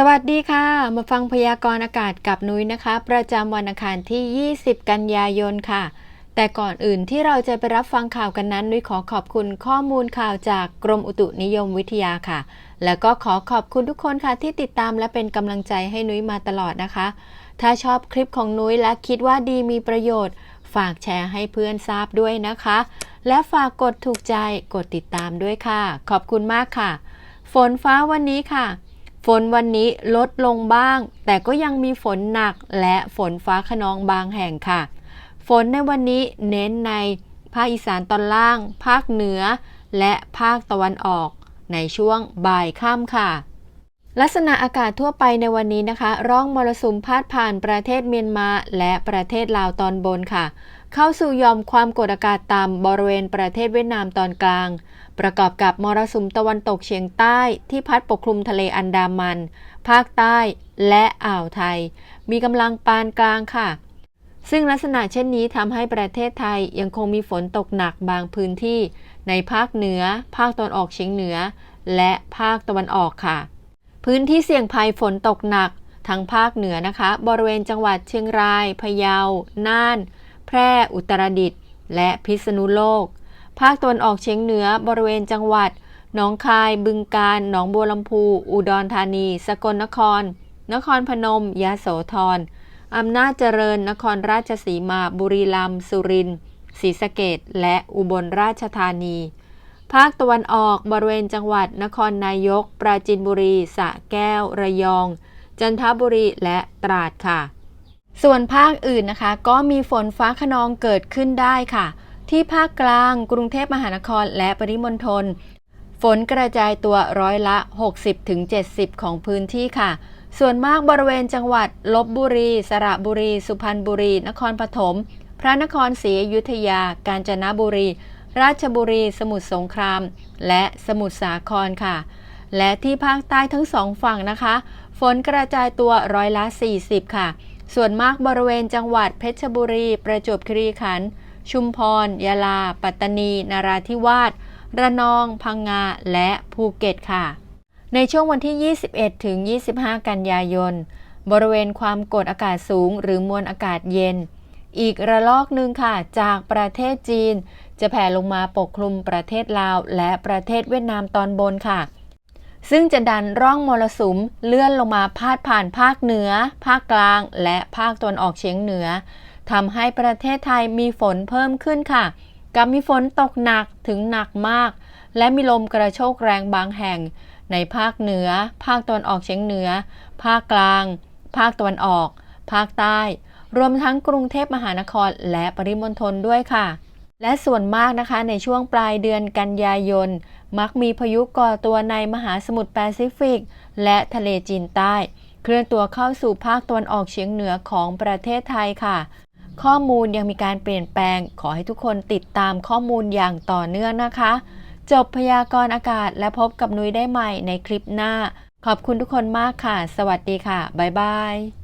สวัสดีค่ะ มาฟังพยากรณ์อากาศกับนุ้ยนะคะ ประจำวันอังคารที่ 20 กันยายนค่ะ แต่ก่อนอื่นที่เราจะไปรับฟังข่าวกันนั้น นุ้ยขอขอบคุณข้อมูลข่าวจากกรมอุตุนิยมวิทยาค่ะ แล้วก็ขอขอบคุณทุกคนค่ะที่ติดตามและเป็นกำลังใจให้นุ้ยมาตลอดนะคะ ถ้าชอบคลิปของนุ้ยและคิดว่าดีมีประโยชน์ ฝากแชร์ให้เพื่อนทราบด้วยนะคะ และฝากกดถูกใจกดติดตามด้วยค่ะ ขอบคุณมากค่ะ ฝนฟ้าวันนี้ค่ะ ฝนวันนี้ลดลงบ้าง แต่ก็ยังมีฝนหนักและฝนฟ้าขนองบางแห่งค่ะ ฝนในวันนี้เน้นในภาคอีสานตอนล่าง ภาคเหนือ และภาคตะวันออกในช่วงบ่ายค่ำค่ะ ลักษณะอากาศทั่วไปในวันนี้นะคะ ร่องมรสุมพาดผ่านประเทศเมียนมาและประเทศลาวตอนบนค่ะ เข้าสู่ยอมความกดอากาศต่ำบริเวณประเทศเวียดนามตอนกลาง ประกอบกับมรสุมตะวันตกเฉียงใต้ที่พัดปกคลุมทะเลอันดามัน ภาคใต้และอ่าวไทย มีกำลังปานกลางค่ะ ซึ่งลักษณะเช่นนี้ทำให้ประเทศไทยยังคงมีฝนตกหนักบางพื้นที่ ในภาคเหนือ ภาคตะวันออกเฉียงเหนือ และภาคตะวันออกค่ะ พื้นที่เสี่ยงภัยฝนตกหนักทั้งภาคเหนือนะคะ บริเวณจังหวัดเชียงราย พะเยา น่าน แพร่อุตรดิตถ์และพิษณุโลก ภาคตะวันออกเฉียงเหนือบริเวณจังหวัดหนองคายบึงกาฬหนองบัวลำพู อุดรธานี สกลนคร นครพนมยะโสธรอำนาจเจริญนครราชสีมา บุรีรัมย์สุรินทร์ศรีสะเกดและอุบลราชธานี ภาคตะวันออกบริเวณจังหวัดนครนายก ปราจีนบุรีสระแก้ว ระยอง จันทบุรีและตราดค่ะ ส่วนภาคอื่นนะคะ ก็มีฝนฟ้าขนองเกิดขึ้นได้ค่ะ ที่ภาคกลางกรุงเทพมหานครและปริมณฑลฝนกระจายตัวร้อยละ 60-70 ของพื้นที่ค่ะ ส่วนมากบริเวณจังหวัดลบบุรี สระบุรี สุพรรณบุรี นครปฐม พระนครศรีอยุธยา กาญจนบุรี ราชบุรี สมุทรสงคราม และสมุทรสาครค่ะ และที่ภาคใต้ทั้งสองฝั่งนะคะ ฝนกระจายตัวร้อยละ 40 ค่ะ ส่วนมากบริเวณจังหวัดเพชรบุรี ประจวบคีรีขันธ์ชุมพรยะลา ปัตตานี นาราธิวาส ระนอง พังงา และภูเก็ตค่ะ ในช่วงวันที่ 21 ถึง 25 กันยายน บริเวณความกดอากาศสูง หรือมวลอากาศเย็น อีกระลอกหนึ่งค่ะ จากประเทศจีน จะแผ่ลงมาปกคลุมประเทศลาว และประเทศเวียดนามตอนบนค่ะ ซึ่งจะดันร่องมรสุมเลื่อนลงมาพาดผ่านภาคเหนือ ภาคกลาง และภาคตะวันออกเฉียงเหนือทำให้ประเทศไทยมีฝนเพิ่มขึ้นค่ะ กับมีฝนตกหนักถึงหนักมาก และมีลมกระโชกแรงบางแห่ง ในภาคเหนือ ภาคตะวันออกเฉียงเหนือ ภาคกลาง ภาคตะวันออก ภาคใต้ รวมทั้งกรุงเทพมหานครและปริมณฑลด้วยค่ะ และส่วนมากนะคะในช่วงปลายเดือนกันยายน มักมีพายุก่อตัวในมหาสมุทรแปซิฟิก และทะเลจีนใต้ เคลื่อนตัวเข้าสู่ภาคตะวันออกเฉียงเหนือของประเทศไทยค่ะ ข้อมูลยังมีการเปลี่ยนแปลง ขอให้ทุกคนติดตามข้อมูลอย่างต่อเนื่องนะคะ จบพยากรณ์อากาศและพบกับนุ้ยได้ใหม่ในคลิปหน้า ขอบคุณทุกคนมากค่ะ สวัสดีค่ะ บ๊ายบาย